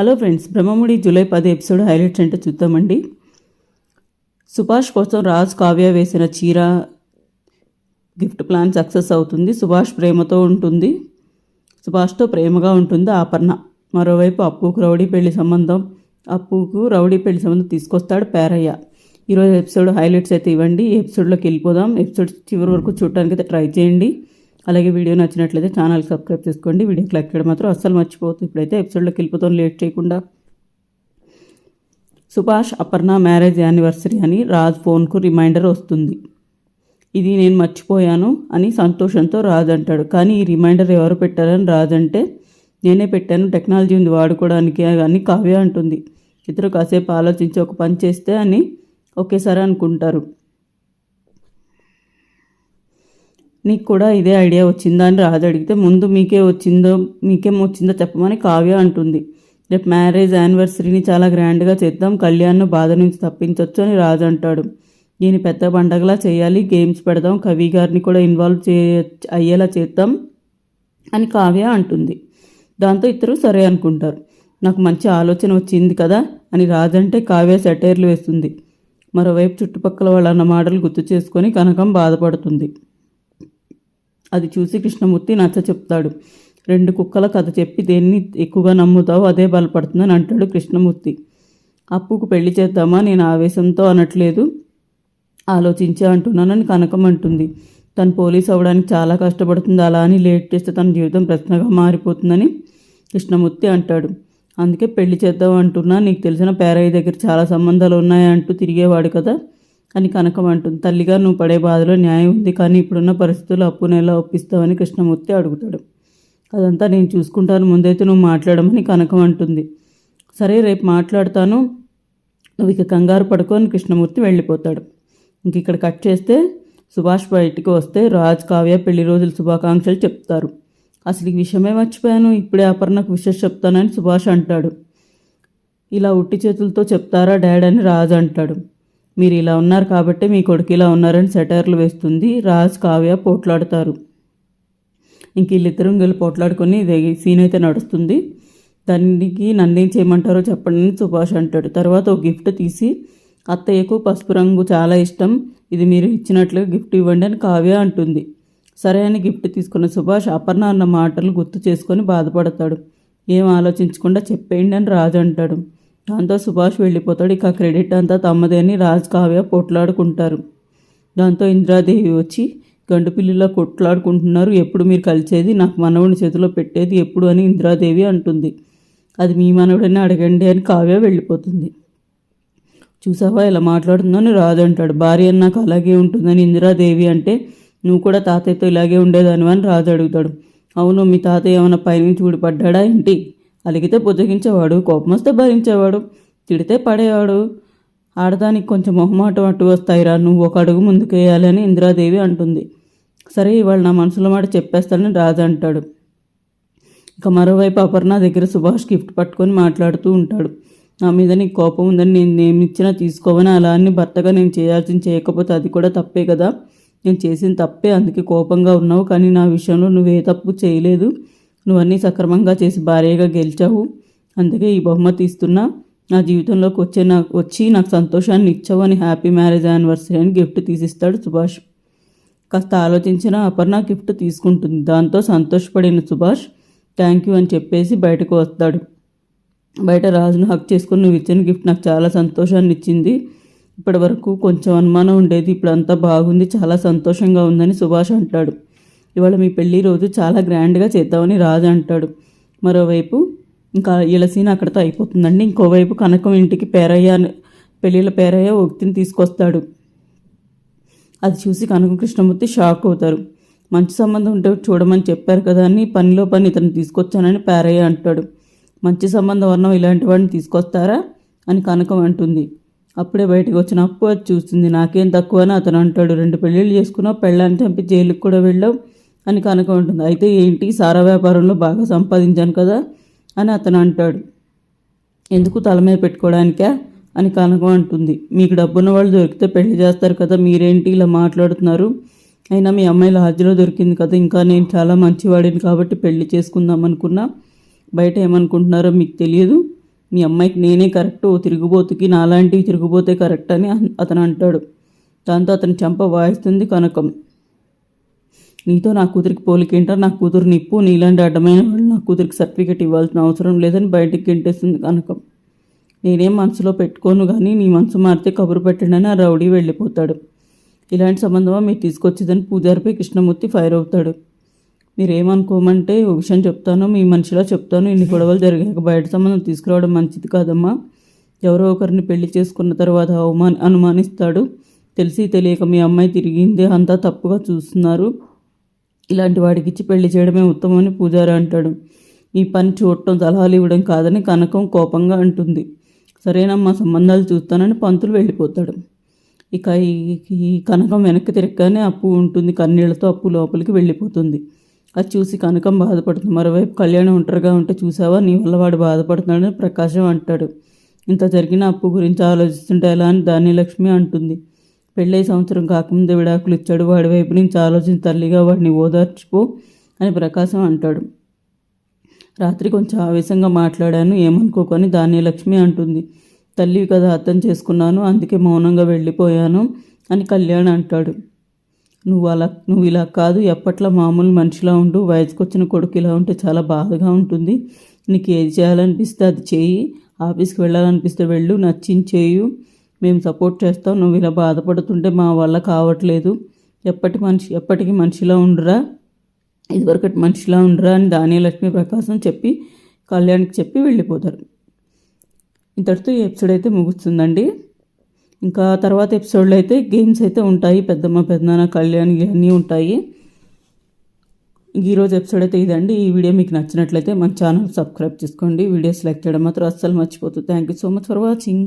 Hello friends Brahmamudi July పది episode highlights అంటే చూద్దామండి. సుభాష్ కోసం రాజ్ కావ్య వేసిన చీర గిఫ్ట్ ప్లాన్ సక్సెస్ అవుతుంది. సుభాష్ ప్రేమతో ఉంటుంది. సుభాష్తో ప్రేమగా ఉంటుంది ఆపర్ణ. మరోవైపు అప్పుకు రౌడీ పెళ్ళి సంబంధం అప్పుకు రౌడీ పెళ్ళి సంబంధం తీసుకొస్తాడు పేరయ్య. ఈరోజు ఎపిసోడ్ హైలైట్స్ అయితే ఇవ్వండి. ఈ ఎపిసోడ్లోకి వెళ్ళిపోదాం. ఎపిసోడ్ చివరి వరకు చూడటానికి అయితే ట్రై చేయండి. అలాగే వీడియో నచ్చినట్లయితే ఛానల్ సబ్స్క్రైబ్ చేసుకోండి. వీడియోకి లైక్ చేయడం మాత్రం అస్సలు మర్చిపోవద్దు. ఇప్పుడైతే ఎపిసోడ్లోకి వెళ్ళిపోతాం. లేట్ చేయకుండా. సుభాష్ అపర్ణ మ్యారేజ్ యానివర్సరీ అని రాజ్ ఫోన్కు రిమైండర్ వస్తుంది. ఇది నేను మర్చిపోయాను అని సంతోషంతో రాజ్ అంటాడు. కానీ ఈ రిమైండర్ ఎవరు పెట్టారని రాజ్ అంటే నేనే పెట్టాను. టెక్నాలజీ ఉంది వాడుకోవడానికి అని కావ్య అంటుంది. ఇద్దరు కాసేపు ఆలోచించి ఒక పని చేస్తే అని ఒకేసారి అనుకుంటారు. నీకు కూడా ఇదే ఐడియా వచ్చిందా అని రాజు అడిగితే ముందు మీకే వచ్చిందో మీకేం వచ్చిందో చెప్పమని కావ్య అంటుంది. రేపు మ్యారేజ్ యానివర్సరీని చాలా గ్రాండ్గా చేద్దాం కళ్యాణ్ను బాధ నుంచి తప్పించవచ్చు అని రాజు అంటాడు. దీని పెద్ద పండగలా చేయాలి గేమ్స్ పెడదాం కవి గారిని కూడా ఇన్వాల్వ్ చే అయ్యేలా చేద్దాం అని కావ్య అంటుంది. దాంతో ఇద్దరు సరే అనుకుంటారు. నాకు మంచి ఆలోచన వచ్చింది కదా అని రాజంటే కావ్య సెటైర్లు వేస్తుంది. మరోవైపు చుట్టుపక్కల వాళ్ళు అన్న మాటలు గుర్తు చేసుకొని కనకం బాధపడుతుంది. అది చూసి కృష్ణమూర్తి నచ్చ చెప్తాడు. రెండు కుక్కల కథ చెప్పి దేన్ని ఎక్కువగా నమ్ముతావో అదే బలపడుతుందని అంటాడు కృష్ణమూర్తి. అప్పుకు పెళ్ళి చేద్దామా? నేను ఆవేశంతో అనట్లేదు. ఆలోచించే అంటున్నానని కనకం అంటుంది. తను పోలీస్ అవ్వడానికి చాలా కష్టపడుతుంది. అలా అని లేట్ చేస్తే తన జీవితం ప్రశ్నగా మారిపోతుందని కృష్ణమూర్తి అంటాడు. అందుకే పెళ్ళి చేద్దాం అంటున్నా. నీకు తెలిసిన పేరయ్య దగ్గర చాలా సంబంధాలు ఉన్నాయంటూ తిరిగేవాడు కదా. అని కనకం అంటుంది. తల్లిగా నువ్వు పడే బాధలో న్యాయం ఉంది కానీ ఇప్పుడున్న పరిస్థితుల్లో అప్పును ఎలా ఒప్పిస్తావని కృష్ణమూర్తి అడుగుతాడు. అదంతా నేను చూసుకుంటాను ముందైతే నువ్వు మాట్లాడమని కనకం అంటుంది. సరే రేపు మాట్లాడతాను. నువ్వు ఇక కంగారు పడుకొని కృష్ణమూర్తి వెళ్ళిపోతాడు. ఇంక ఇక్కడ కట్ చేస్తే సుభాష్ బయటికి వస్తే రాజ్ కావ్య పెళ్ళి రోజుల శుభాకాంక్షలు చెప్తారు. అసలు ఈ విషయమే మర్చిపోయాను ఇప్పుడే అపర్ణకు విషయం చెప్తానని సుభాష్ అంటాడు. ఇలా ఉట్టి చేతులతో చెప్తారా డాడ్? అని రాజు అంటాడు. మీరు ఇలా ఉన్నారు కాబట్టి మీ కొడుకు ఇలా ఉన్నారని సెటైర్లు వేస్తుంది. రాజ్ కావ్య పోట్లాడతారు. ఇంక వీళ్ళిద్దరం వీళ్ళు పోట్లాడుకొని ఇది సీన్ అయితే నడుస్తుంది. దానికి నన్నేం చేయమంటారో చెప్పండి అని సుభాష్ అంటాడు. తర్వాత ఒక గిఫ్ట్ తీసి అత్తయ్యకు పసుపు రంగు చాలా ఇష్టం. ఇది మీరు ఇచ్చినట్లు గిఫ్ట్ ఇవ్వండి అని కావ్య అంటుంది. సరే అని గిఫ్ట్ తీసుకున్న సుభాష్ అపర్ణ అన్న మాటలు గుర్తు చేసుకొని బాధపడతాడు. ఏం ఆలోచించకుండా చెప్పేయండి అని రాజు అంటాడు. దాంతో సుభాష్ వెళ్ళిపోతాడు. ఇక క్రెడిట్ అంతా తమ్మదే అని రాజ్ కావ్య పొట్లాడుకుంటారు దాంతో ఇంద్రాదేవి వచ్చి గండు పిల్లిలా కొట్లాడుకుంటున్నారు. ఎప్పుడు మీరు కలిసేది? నాకు మనవుని చేతిలో పెట్టేది ఎప్పుడు? అని ఇంద్రాదేవి అంటుంది. అది మీ మనవుడని అడగండి అని కావ్య వెళ్ళిపోతుంది. చూసావా ఇలా మాట్లాడుతుందని రాజు అంటాడు. భార్య నాకు అలాగే ఉంటుందని ఇందిరాదేవి అంటే నువ్వు కూడా తాతయ్యతో ఇలాగే ఉండేదానివని రాజు అడుగుతాడు. అవును మీ తాతయ్య ఏమైనా పైనుంచి ఊడిపడ్డా ఏంటి? అలిగితే బుజ్జగించేవాడు కోపం వస్తే భరించేవాడు తిడితే పడేవాడు. ఆడదానికి కొంచెం మొహమాటం అట్టు వస్తాయిరా నువ్వు ఒక అడుగు ముందుకు వేయాలి ఇందిరాదేవి అంటుంది. సరే ఇవాళ నా మనసులో మాట చెప్పేస్తానని రాజు అంటాడు. ఇక మరోవైపు అపర్ణ దగ్గర సుభాష్ గిఫ్ట్ పట్టుకొని మాట్లాడుతూ ఉంటాడు. నా మీద నీకు కోపం ఉందని నేను ఏమి తీసుకోవని అలా అని భర్తగా నేను చేయాల్సింది చేయకపోతే అది కూడా తప్పే కదా? నేను చేసిన తప్పే అందుకే కోపంగా ఉన్నావు. కానీ నా విషయంలో నువ్వే తప్పు చేయలేదు. నువ్వన్నీ సక్రమంగా చేసి భార్యగా గెలిచావు. అందుకే ఈ బహుమతి ఇస్తున్నా. నా జీవితంలోకి వచ్చే నాకు వచ్చి నాకు సంతోషాన్ని ఇచ్చావు అని హ్యాపీ మ్యారేజ్ యానివర్సరీ అని గిఫ్ట్ తీసిస్తాడు సుభాష్. కాస్త ఆలోచించిన అపర్ణ గిఫ్ట్ తీసుకుంటుంది. దాంతో సంతోషపడిన సుభాష్ థ్యాంక్ యూ అని చెప్పేసి బయటకు వస్తాడు. బయట రాజును హక్ చేసుకుని నువ్వు ఇచ్చిన గిఫ్ట్ నాకు చాలా సంతోషాన్ని ఇచ్చింది. ఇప్పటి వరకు కొంచెం అనుమానం ఉండేది. ఇప్పుడు అంతా బాగుంది. చాలా సంతోషంగా ఉందని సుభాష్ అంటాడు. ఇవాళ మీ పెళ్ళి రోజు చాలా గ్రాండ్గా చేద్దామని రాజు అంటాడు. మరోవైపు ఇంకా ఇలా సీన్ అక్కడితో అయిపోతుందండి. ఇంకోవైపు కనకం ఇంటికి పేరయ్య పెళ్ళిళ్ళ పేరయ్య వ్యక్తిని తీసుకొస్తాడు. అది చూసి కనకం కృష్ణమూర్తి షాక్ అవుతారు. మంచి సంబంధం ఉంటే చూడమని చెప్పారు కదా అని పనిలో పని ఇతను తీసుకొచ్చానని పేరయ్య అంటాడు. మంచి సంబంధం వర్ణం ఇలాంటి వాడిని తీసుకొస్తారా అని కనకం అంటుంది. అప్పుడే బయటకు వచ్చిన అప్పు అది చూస్తుంది. నాకేం తక్కువ అని అతను అంటాడు. రెండు పెళ్ళిళ్ళు చేసుకున్నావు పెళ్ళాన్ని చంపి జైలుకి కూడా వెళ్ళావు. అని కనుక ఉంటుంది. అయితే ఏంటి? సారా వ్యాపారంలో బాగా సంపాదించాను కదా అని అతను అంటాడు. ఎందుకు తల మీద పెట్టుకోవడానికా అని కనక అంటుంది. మీకు డబ్బున్న వాళ్ళు దొరికితే పెళ్ళి చేస్తారు కదా మీరేంటి ఇలా మాట్లాడుతున్నారు? అయినా మీ అమ్మాయి లాజ్లో దొరికింది కదా ఇంకా నేను చాలా మంచివాడిని కాబట్టి పెళ్ళి చేసుకుందాం అనుకున్నా. బయట ఏమనుకుంటున్నారో మీకు తెలియదు. మీ అమ్మాయికి నేనే కరెక్ట్ ఓ తిరుగుబోతుకి నాలాంటివి తిరుగుబోతే కరెక్ట్ అని అతను అంటాడు. దాంతో అతని చెంప వాయిస్తుంది కనకం. నీతో నా కూతురికి పోలికేంటో? నా కూతురు నిప్పు నీలాంటి అడ్డమైన వాళ్ళు. నా కూతురికి సర్టిఫికెట్ ఇవ్వాల్సిన అవసరం లేదని బయటికి గెంటేస్తుంది కనుక. నేనేం మనసులో పెట్టుకోను కానీ నీ మనసు మారితే కబురు పెట్టండి ఆ రౌడీ వెళ్ళిపోతాడు. ఇలాంటి సంబంధమా మీరు తీసుకొచ్చేదని పూజారిపై కృష్ణమూర్తి ఫైర్ అవుతాడు. మీరేమనుకోమంటే ఓ విషయం చెప్తాను మీ మనిషిలా చెప్తాను ఇన్ని గొడవలు జరిగాక బయట సంబంధం తీసుకురావడం మంచిది కాదమ్మా. ఎవరో ఒకరిని పెళ్ళి చేసుకున్న తర్వాత అవమాన అనుమానిస్తాడు. తెలిసి తెలియక మీ అమ్మాయి తిరిగిందే అంతా తప్పుగా చూస్తున్నారు. ఇలాంటి వాడికి ఇచ్చి పెళ్ళి చేయడమే ఉత్తమమని పూజారి అంటాడు. ఈ పని చూడటం సలహాలు ఇవ్వడం కాదని కనకం కోపంగా అంటుంది. సరేనమ్మా సంబంధాలు చూస్తానని పంతులు వెళ్ళిపోతాడు. ఇక ఈ ఈ కనకం వెనక్కి తిరగగానే అప్పు ఉంటుంది. కన్నీళ్ళతో అప్పు లోపలికి వెళ్ళిపోతుంది. అది చూసి కనకం బాధపడుతుంది. మరోవైపు కళ్యాణం ఒంటరిగా ఉంటే చూసావా? నీ వల్ల వాడు బాధపడుతున్నాడని ప్రకాశం అంటాడు. ఇంత జరిగిన అప్పు గురించి ఆలోచిస్తుంటే ఎలా అని ధాన్యలక్ష్మి అంటుంది. పెళ్ళై సంవత్సరం కాకముందే విడాకులు ఇచ్చాడు. వాడి వైపు నుంచి ఆలోచించి తల్లిగా వాడిని ఓదార్చిపో అని ప్రకాశం అంటాడు. రాత్రి కొంచెం ఆవేశంగా మాట్లాడాను. ఏమనుకోకొని ధాన్యలక్ష్మి అంటుంది. తల్లి కదా అర్థం చేసుకున్నాను. అందుకే మౌనంగా వెళ్ళిపోయాను అని కళ్యాణ్ అంటాడు. నువ్వు అలా నువ్వు ఇలా కాదు. ఎప్పట్లో మామూలు మనిషిలా ఉండు. వయసుకొచ్చిన కొడుకు ఇలా ఉంటే చాలా బాధగా ఉంటుంది. నీకు ఏది చేయాలనిపిస్తే అది చేయి. ఆఫీస్కి వెళ్ళాలనిపిస్తే వెళ్ళు. నచ్చింది చేయు. మేము సపోర్ట్ చేస్తాం నువ్వు ఇలా బాధపడుతుంటే మా వల్ల కావట్లేదు. ఎప్పటి మనిషి ఎప్పటికీ మనిషిలా ఉండురా? ఇదివరకటి మనిషిలా ఉండరా అని దానిలక్ష్మి ప్రకాశం చెప్పి కళ్యాణ్కి చెప్పి వెళ్ళిపోతారు. ఇంతటితో ఈ ఎపిసోడ్ అయితే ముగుస్తుందండి. ఇంకా తర్వాత ఎపిసోడ్లో అయితే గేమ్స్ అయితే ఉంటాయి. పెద్దమ్మ పెద్దనాన్న కళ్యాణ్ ఇవన్నీ ఉంటాయి. ఈరోజు ఎపిసోడ్ అయితే ఇదండి. ఈ వీడియో మీకు నచ్చినట్లయితే మన ఛానల్ సబ్స్క్రైబ్ చేసుకోండి. వీడియో సెలెక్ట్ చేయడం మాత్రం అస్సలు మర్చిపోతుంది thank you so much for watching.